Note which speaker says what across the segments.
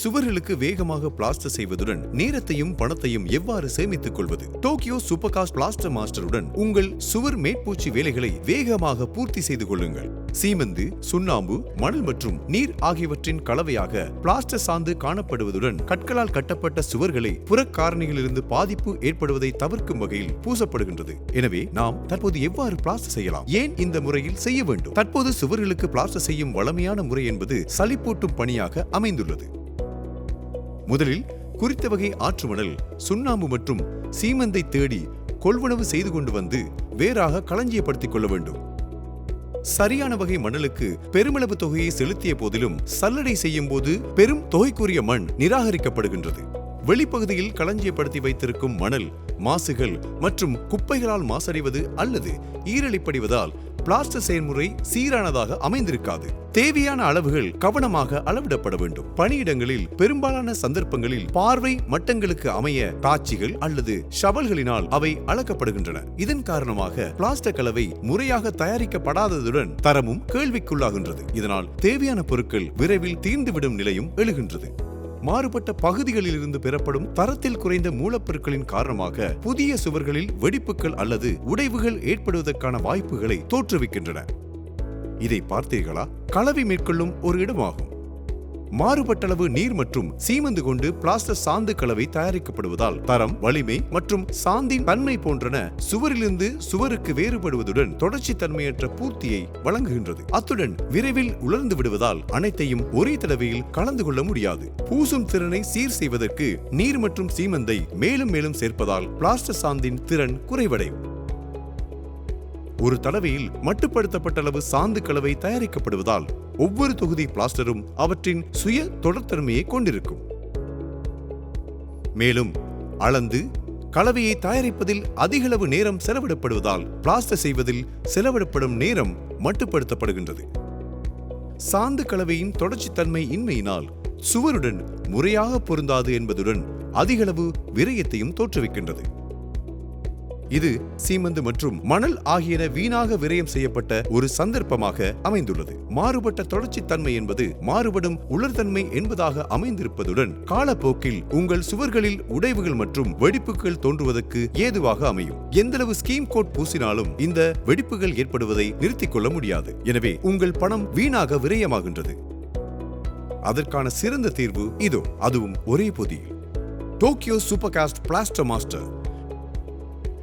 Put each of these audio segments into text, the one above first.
Speaker 1: சுவர்களுக்கு வேகமாக பிளாஸ்டர் செய்வதுடன் நேரத்தையும் பணத்தையும் எவ்வாறு சேமித்துக் கொள்வது? டோக்கியோ சூப்பர்காஸ்ட் பிளாஸ்டர் மாஸ்டருடன் உங்கள் சுவர் மேற்பூச்சி வேலைகளை வேகமாக பூர்த்தி செய்து கொள்ளுங்கள். சீமந்து சுண்ணாம்பு மணல் மற்றும் நீர் ஆகியவற்றின் கலவையாக பிளாஸ்டர் சார்ந்து காணப்படுவதுடன் கற்களால் கட்டப்பட்ட சுவர்களை புறக்காரணிகளிலிருந்து பாதிப்பு ஏற்படுவதை தவிர்க்கும் வகையில் பூசப்படுகின்றது. எனவே நாம் தற்போது எவ்வாறு பிளாஸ்டர் செய்யலாம்? ஏன் இந்த முறையில் செய்ய வேண்டும்? தற்போது சுவர்களுக்கு பிளாஸ்டர் செய்யும் வளமையான முறை என்பது சளிப்பூட்டும் பணியாக அமைந்துள்ளது. முதலில் குறித்த வகை ஆற்றுமணல் சுண்ணாம்பு மற்றும் சீமந்தை தேடி கொள்வனவு செய்து கொண்டு வந்து வேறாக களஞ்சியப்படுத்திக் கொள்ள வேண்டும். சரியான வகை மணலுக்கு பெருமளவு தொகையை செலுத்திய போதிலும் சல்லடை செய்யும் போது பெரும் தொகைக்குரிய மண் நிராகரிக்கப்படுகின்றது. வெளிப்பகுதியில் களஞ்சியப்படுத்தி வைத்திருக்கும் மணல் மாசுகள் மற்றும் குப்பைகளால் மாசடைவது அல்லது ஈரலிப்படிவதால் பிளாஸ்டர் செயல்முறை சீரானதாக அமைந்திருக்காது. தேவையான அளவுகள் கவனமாக அளவிடப்பட வேண்டும். பணியிடங்களில் பெரும்பாலான சந்தர்ப்பங்களில் பார்வை மட்டங்களுக்கு அமைய காட்சிகள் அல்லது ஷவல்களினால் அவை அளக்கப்படுகின்றன. இதன் காரணமாக பிளாஸ்டர் கலவை முறையாக தயாரிக்கப்படாததுடன் தரமும் கேள்விக்குள்ளாகின்றது. இதனால் தேவையான பொருட்கள் விரைவில் தீர்ந்துவிடும் நிலையும் எழுகின்றது. மாறுபட்ட பகுதிகளிலிருந்து பெறப்படும் தரத்தில் குறைந்த மூலப்பொருட்களின் காரணமாக புதிய சுவர்களில் வெடிப்புகள் அல்லது உடைவுகள் ஏற்படுவதற்கான வாய்ப்புகளை தோற்றுவிக்கின்றன. இதை பார்த்தீர்களா? கலவை மேற்கொள்ளும் ஒரு இடமாகும். மாறுபட்டளவு நீர் மற்றும் சீமந்து கொண்டு பிளாஸ்டர் சாந்து கலவை தயாரிக்கப்படுவதால் தரம் வலிமை மற்றும் சாந்தின் தன்மை போன்றன சுவரிலிருந்து சுவருக்கு வேறுபடுவதுடன் தொடர்ச்சி தன்மையற்ற பூர்த்தியை வழங்குகின்றது. அத்துடன் விரைவில் உலர்ந்து விடுவதால் அனைத்தையும் ஒரே தடவையில் கலந்து கொள்ள முடியாது. பூசும் திறனை சீர் செய்வதற்கு நீர் மற்றும் சீமந்தை மேலும் மேலும் சேர்ப்பதால் பிளாஸ்டர் சாந்தின் திறன் குறைவடையும். ஒரு தடவையில் மட்டுப்படுத்தப்பட்ட அளவு சாந்து கலவை தயாரிக்கப்படுவதால் ஒவ்வொரு தொகுதி பிளாஸ்டரும் அவற்றின் சுய தொடர்த்தன்மையை கொண்டிருக்கும். மேலும் அளந்து கலவையை தயாரிப்பதில் அதிகளவு நேரம் செலவிடப்படுவதால் பிளாஸ்டர் செய்வதில் செலவிடப்படும் நேரம் மட்டுப்படுத்தப்படுகின்றது. சாந்து கலவையின் தொடர்ச்சித்தன்மை இன்மையினால் சுவருடன் முறையாக பொருந்தாது என்பதுடன் அதிகளவு விரயத்தையும் தோற்றுவிக்கின்றது. இது சீமந்து மற்றும் மணல் ஆகியன வீணாக விரயம் செய்யப்பட்ட ஒரு சந்தர்ப்பமாக அமைந்துள்ளது. மாறுபட்ட தொடர்ச்சி தன்மை என்பது மாறுபடும் உலர்தன்மை என்பதாக அமைந்திருப்பதுடன் காலப்போக்கில் உங்கள் சுவர்களில் உடைவுகள் மற்றும் வெடிப்புகள் தோன்றுவதற்கு ஏதுவாக அமையும். எந்தளவு ஸ்கீம் கோட் பூசினாலும் இந்த வெடிப்புகள் ஏற்படுவதை நிறுத்திக் கொள்ள முடியாது. எனவே உங்கள் பணம் வீணாக விரயமாகின்றது. அதற்கான சிறந்த தீர்வு இதோ. அதுவும் ஒரே பொதியில். Tokyo super cast plaster master.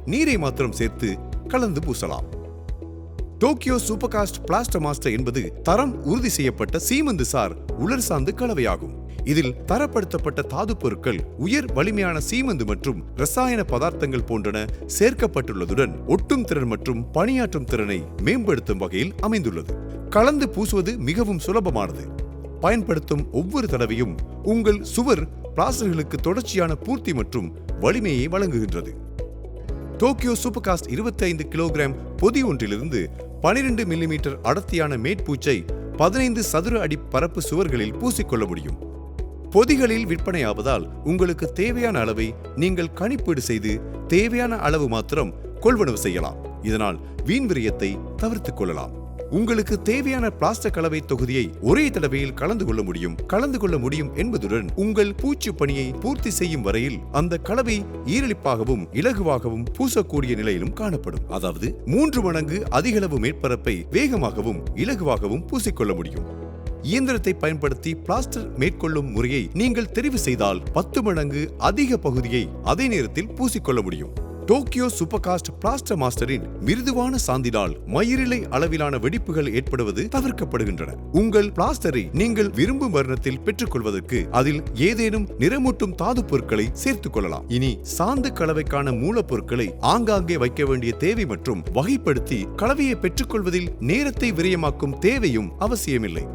Speaker 1: நீரை மாத்திரம் சேர்த்து கலந்து பூசலாம். டோக்கியோ சூப்பர்காஸ்ட் பிளாஸ்டர் மாஸ்டர் என்பது தரம் உறுதி செய்யப்பட்ட சீமந்து சார் உலர் சார்ந்து கலவையாகும். இதில் தரப்படுத்தப்பட்ட தாது பொருட்கள் உயர் வலிமையான சீமந்து மற்றும் ரசாயன பதார்த்தங்கள் போன்றன சேர்க்கப்பட்டுள்ளதுடன் ஒட்டும் திறன் மற்றும் பணியாற்றும் திறனை மேம்படுத்தும் வகையில் அமைந்துள்ளது. கலந்து பூசுவது மிகவும் சுலபமானது. பயன்படுத்தும் ஒவ்வொரு தடவையும் உங்கள் சுவர் பிளாஸ்டர்களுக்கு தொடர்ச்சியான பூர்த்தி மற்றும் வலிமையை வழங்குகின்றது. டோக்கியோ சூப்பர்காஸ்ட் 25 கிலோகிராம் பொதி ஒன்றிலிருந்து 12 மில்லிமீட்டர் அடர்த்தியான மேற்பூச்சை பதினைந்து சதுர அடி பரப்பு சுவர்களில் பூசிக்கொள்ள முடியும். பொதிகளில் விற்பனையாவதால் உங்களுக்கு தேவையான அளவை நீங்கள் கணிப்பீடு செய்து தேவையான அளவு மாத்திரம் கொள்வனவு செய்யலாம். இதனால் வீண் விரயத்தை தவிர்த்துக் கொள்ளலாம். உங்களுக்கு தேவையான பிளாஸ்டர் கலவை தொகுதியை ஒரே தடவையில் கலந்து கொள்ள முடியும். கலந்து கொள்ள முடியும் என்பதுடன் உங்கள் பூச்சு பணியை பூர்த்தி செய்யும் வரையில் அந்த கலவை ஈரலிப்பாகவும் இலகுவாகவும் பூசக்கூடிய நிலையிலும் காணப்படும். அதாவது மூன்று மடங்கு அதிகளவு மேற்பரப்பை வேகமாகவும் இலகுவாகவும் பூசிக்கொள்ள முடியும். இயந்திரத்தை பயன்படுத்தி பிளாஸ்டர் மேற்கொள்ளும் முறையை நீங்கள் தெரிவு செய்தால் பத்து மடங்கு அதிக பகுதியை அதே நேரத்தில் பூசிக்கொள்ள முடியும். டோக்கியோ சூப்பர்காஸ்ட் பிளாஸ்டர் மாஸ்டரின் மிருதுவான சாந்தினால் மயிரிலை அளவிலான வெடிப்புகள் ஏற்படுவது தவிர்க்கப்படுகின்றன. உங்கள் பிளாஸ்டரை நீங்கள் விரும்பும் வர்ணத்தில் பெற்றுக்கொள்வதற்கு அதில் ஏதேனும் நிறமூட்டும் தாது பொருட்களை சேர்த்துக் கொள்ளலாம். இனி சாந்து கலவைக்கான மூலப்பொருட்களை ஆங்காங்கே வைக்க வேண்டிய தேவை மற்றும் வகைப்படுத்தி கலவையை பெற்றுக்கொள்வதில் நேரத்தை விரயமாக்கும் தேவையும் அவசியமில்லை.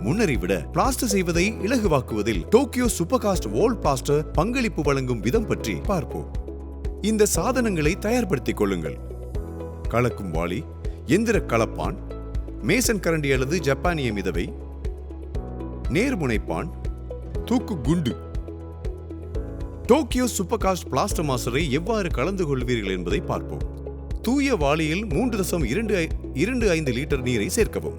Speaker 1: முன்னரை விட பிளாஸ்டர் செய்வதை இலகுவாக்குவதில் டோக்கியோ சூப்பர்காஸ்ட் வால் பிளாஸ்டர் பங்களிப்பு வழங்கும் விதம் பற்றி பார்ப்போம். இந்த சாதனங்களை தயார்படுத்திக் கொள்ளுங்கள். கலக்கும் வாளி எந்திர கலப்பான் மேசன் கரண்டி அல்லது ஜப்பானிய மிதவை நேர்முனைப்பான் தூக்கு குண்டு. டோக்கியோ சூப்பர்காஸ்ட் பிளாஸ்டர் மாஸ்டரை எவ்வாறு கலந்து கொள்வீர்கள் என்பதை பார்ப்போம். தூய வாளியில் மூன்று தசம் இரண்டு இரண்டு ஐந்து லிட்டர் நீரை சேர்க்கவும்.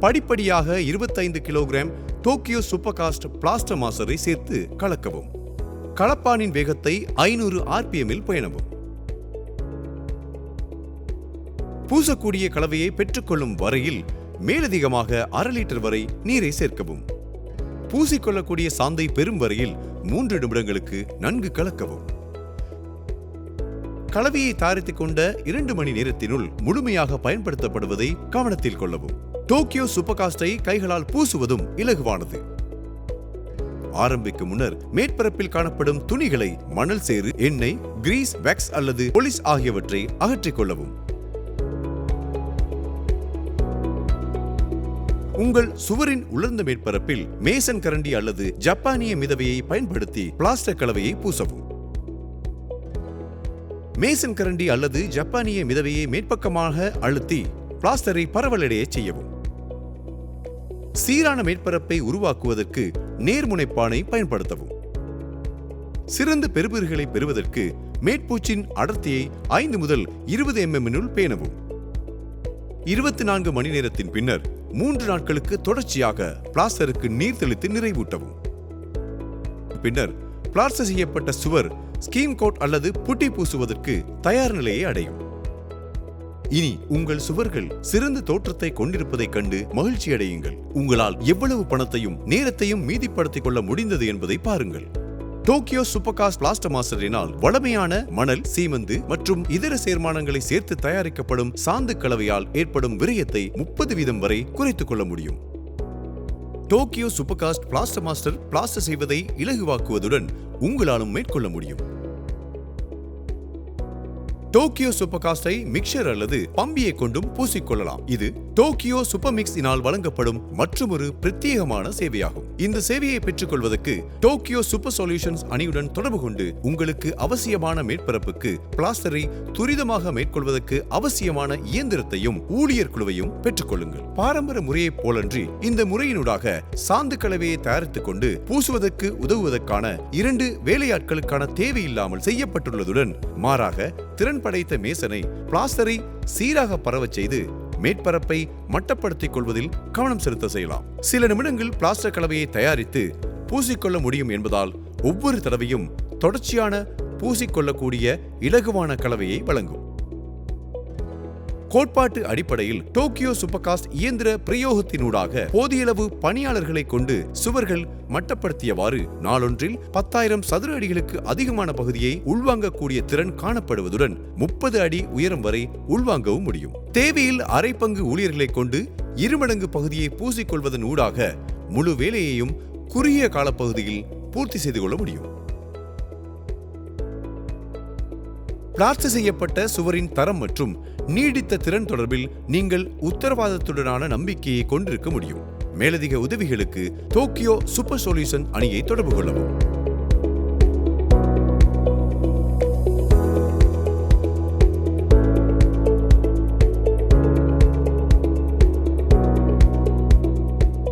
Speaker 1: படிப்படியாக 25 கிலோகிராம் டோக்கியோ சூப்பர்காஸ்ட் பிளாஸ்டர் மாஸ்டரை சேர்த்து கலக்கவும். கலப்பானின் வேகத்தை ஐநூறு ஆர்பிஎம்மில் பயணவும். பூசக்கூடிய கலவையை பெற்றுக்கொள்ளும் வரையில் மேலதிகமாக அரை லிட்டர் வரை நீரை சேர்க்கவும். பூசிக்கொள்ளக்கூடிய சாந்தை பெறும் வரையில் மூன்று நிமிடங்களுக்கு நன்கு கலக்கவும். கலவையை தயாரித்துக் கொண்ட இரண்டு மணி நேரத்தினுள் முழுமையாக பயன்படுத்தப்படுவதை கவனத்தில் கொள்ளவும். டோக்கியோ சூப்பர்காஸ்டை கைகளால் பூசுவதும் இலகுவானது. ஆரம்பிக்கும் முன்னர் மேற்பரப்பில் காணப்படும் துணிகளை மணல் சேறு எண்ணெய் கிரீஸ் வேக்ஸ் அல்லது பொலிஸ் ஆகியவற்றை அகற்றிக் கொள்ளவும். உங்கள் சுவரின் உலர்ந்த மேற்பரப்பில் மேசன் கரண்டி அல்லது ஜப்பானிய மிதவையை பயன்படுத்தி பிளாஸ்டர் கலவையை பூசவும். மேசன் கரண்டி அல்லது ஜப்பானிய மிதவையை மேற்பக்கமாக அழுத்தி பிளாஸ்டரை பரவலடைய செய்யவும். சீரான மேற்பரப்பை உருவாக்குவதற்கு நேர்முனைப்பானை பயன்படுத்தவும். சிறந்த பெறுபேறுகளை பெறுவதற்கு மேற்பூச்சின் அடர்த்தியை ஐந்து முதல் இருபது எம்எம்னுள் பேணவும். இருபத்தி நான்கு மணி நேரத்தின் பின்னர் மூன்று நாட்களுக்கு தொடர்ச்சியாக பிளாஸ்டருக்கு நீர் தெளித்து நிறைவூட்டவும். பின்னர் பிளாஸ்டர் செய்யப்பட்ட சுவர் ஸ்கீம் கோட் அல்லது புட்டி பூசுவதற்கு தயார் நிலையை அடையும். இனி உங்கள் சுவர்கள் சிறந்த தோற்றத்தை கொண்டிருப்பதைக் கண்டு மகிழ்ச்சி அடையுங்கள் உங்களால் எவ்வளவு பணத்தையும் நேரத்தையும் மீதிப்படுத்திக் கொள்ள முடிந்தது என்பதை பாருங்கள். டோக்கியோ சூப்பர்காஸ்ட் பிளாஸ்டர் மாஸ்டரினால் வளமையான மணல் சீமந்து மற்றும் இதர சேர்மானங்களை சேர்த்து தயாரிக்கப்படும் சாந்து கலவையால் ஏற்படும் விரயத்தை முப்பது வீதம் வரை குறைத்துக் கொள்ள முடியும். Tokyo supercast plaster master plaster செய்வதை இலகுவாக்குவதுடன் உங்களாலும் மேற்கொள்ள முடியும். டோக்கியோ சூப்பர்காஸ்டை மிக்சர் அல்லது பம்பியை கொண்டும் பூசிக்கொள்ளலாம். இது டோக்கியோ சூப்பர் மிக்ஸினால் வழங்கப்படும் மற்றொரு பிரத்யேகமான சேவையாகும். இந்த சேவையை பெற்றுக்கொள்வதற்கு டோக்கியோ சூப்பர் சொல்யூஷன்ஸ் அணியுடன் தொடர்பு கொண்டு உங்களுக்கு அவசியமான மேற்பரப்புக்கு பிளாஸ்டரை துரிதமாக மேற்கொள்வதற்கு அவசியமான இயந்திரத்தையும் ஊழியர் குழுவையும் பெற்றுக்கொள்ளுங்கள். பாரம்பரிய முறையைப் போலன்றி இந்த முறையினூடாக சாந்து கலவையை தயாரித்துக் கொண்டு பூசுவதற்கு உதவுவதற்கான இரண்டு வேலையாட்களுக்கான தேவையில்லாமல் செய்யப்பட்டுள்ளதுடன் மாறாக திறன் படைத்த மேசனை பிளாஸ்டரை சீராக பரவச் செய்து மேற்பரப்பை மட்டப்படுத்திக் கொள்வதில் கவனம் செலுத்த செய்யலாம். சில நிமிடங்கள் பிளாஸ்டர் கலவையை தயாரித்து பூசிக்கொள்ள முடியும் என்பதால் ஒவ்வொரு தடவையும் தொடர்ச்சியான பூசிக்கொள்ளக்கூடிய இலகுவான கலவையை வழங்கும். கோட்பாட்டு அடிப்படையில் டோக்கியோ சூப்பர்காஸ்ட் இயந்திர பிரயோகத்தினூடாக போதியளவு பணியாளர்களை கொண்டு சுவர்கள் மட்டப்படுத்தியவாறு நாளொன்றில் பத்தாயிரம் சதுர அடிகளுக்கு அதிகமான பகுதியை உள்வாங்கக்கூடிய திறன் காணப்படுவதுடன் முப்பது அடி உயரம் வரை உள்வாங்கவும் முடியும். தேவையில் அரை பங்கு ஊழியர்களை கொண்டு இருமடங்கு பகுதியை பூசிக்கொள்வதன் ஊடாக முழு வேலையையும் குறுகிய காலப்பகுதியில் பூர்த்தி செய்து கொள்ள முடியும். பிளாஸ்டர் செய்யப்பட்ட சுவரின் தரம் மற்றும் நீடித்த திறன் தொடர்பில் நீங்கள் உத்தரவாதத்துடனான நம்பிக்கையை கொண்டிருக்க முடியும். மேலதிக உதவிகளுக்கு டோக்கியோ சூப்பர் சொல்யூஷன் அணியை தொடர்பு கொள்ளவும்.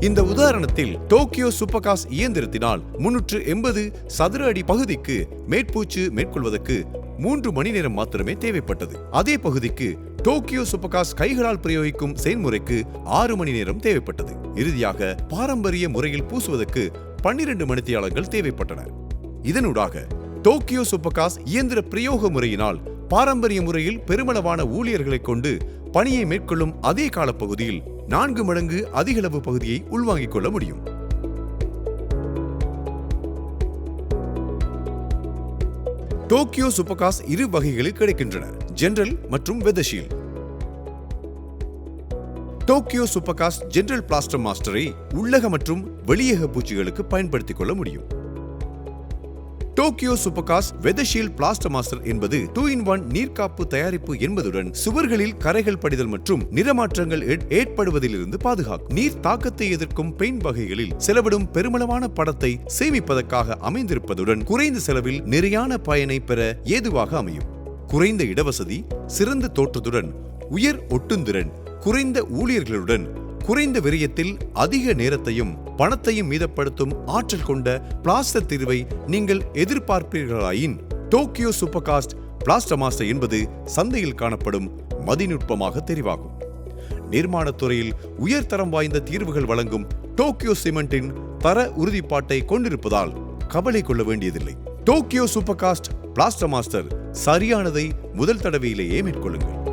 Speaker 1: இந்த உதாரணத்தில் டோக்கியோ சூப்பர்காஸ் இயந்திரத்தினால் முன்னூற்று எண்பது சதுர அடி பகுதிக்கு மேற்பூச்சு மேற்கொள்வதற்கு மூன்று மணி நேரம் மாத்திரமே தேவைப்பட்டது. அதே பகுதிக்கு டோக்கியோ சூப்பர்காஸ் கைகளால் பிரயோகிக்கும் செயல்முறைக்கு ஆறு மணி நேரம் தேவைப்பட்டது. இறுதியாக பாரம்பரிய முறையில் பூசுவதற்கு பன்னிரண்டு மணித்தியாளர்கள் தேவைப்பட்டன. இதனூடாக டோக்கியோ சூப்பர்காஸ் இயந்திர பிரயோக முறையினால் பாரம்பரிய முறையில் பெருமளவான ஊழியர்களை கொண்டு பணியை மேற்கொள்ளும் அதே காலப்பகுதியில் நான்கு மடங்கு அதிகளவு பகுதியை உள்வாங்கிக் கொள்ள முடியும். டோக்கியோ சூப்பர்காஸ் இரு வகைகளில் கிடைக்கின்றன ஜெனரல் மற்றும் weathershield Tokyo supercast general plaster மாஸ்டரை உள்ளக மற்றும் வெளியக பூச்சிகளுக்கு பயன்படுத்திக் கொள்ள முடியும். Tokyo supercast weathershield plaster master என்பது டூ இன் ஒன் நீர்காப்பு தயாரிப்பு என்பதுடன் சுவர்களில் கரைகள் படிதல் மற்றும் நிறமாற்றங்கள் ஏற்படுவதிலிருந்து பாதுகாக்கும். நீர் தாக்கத்தை எதிர்க்கும் பெயிண்ட் வகைகளில் செலவிடும் பெருமளவான படத்தை சேமிப்பதற்காக அமைந்திருப்பதுடன் குறைந்த செலவில் நிறையான பயனை பெற ஏதுவாக அமையும். குறைந்த இடவசதி சிறந்த தோற்றத்துடன் உயர் ஒட்டுந்திறன் குறைந்த ஊழியர்களுடன் குறைந்த விரயத்தில் அதிக நேரத்தையும் பணத்தையும் மீதப்படுத்தும் ஆற்றல் கொண்ட பிளாஸ்டர் தீர்வை நீங்கள் எதிர்பார்ப்பீர்களாயின் டோக்கியோ சூப்பர்காஸ்ட் பிளாஸ்டமாஸ்டர் என்பது சந்தையில் காணப்படும் மதிநுட்பமாக தெரிவாகும். நிர்மாணத் துறையில் உயர்தரம் வாய்ந்த தீர்வுகள் வழங்கும் டோக்கியோ சிமெண்டின் தர உறுதிப்பாட்டை கொண்டிருப்பதால் கவலை கொள்ள வேண்டியதில்லை. டோக்கியோ சூப்பர்காஸ்ட் பிளாஸ்டர் மாஸ்டர் சரியானதை முதல் தடவையிலேயே மேற்கொள்ளுங்கள்.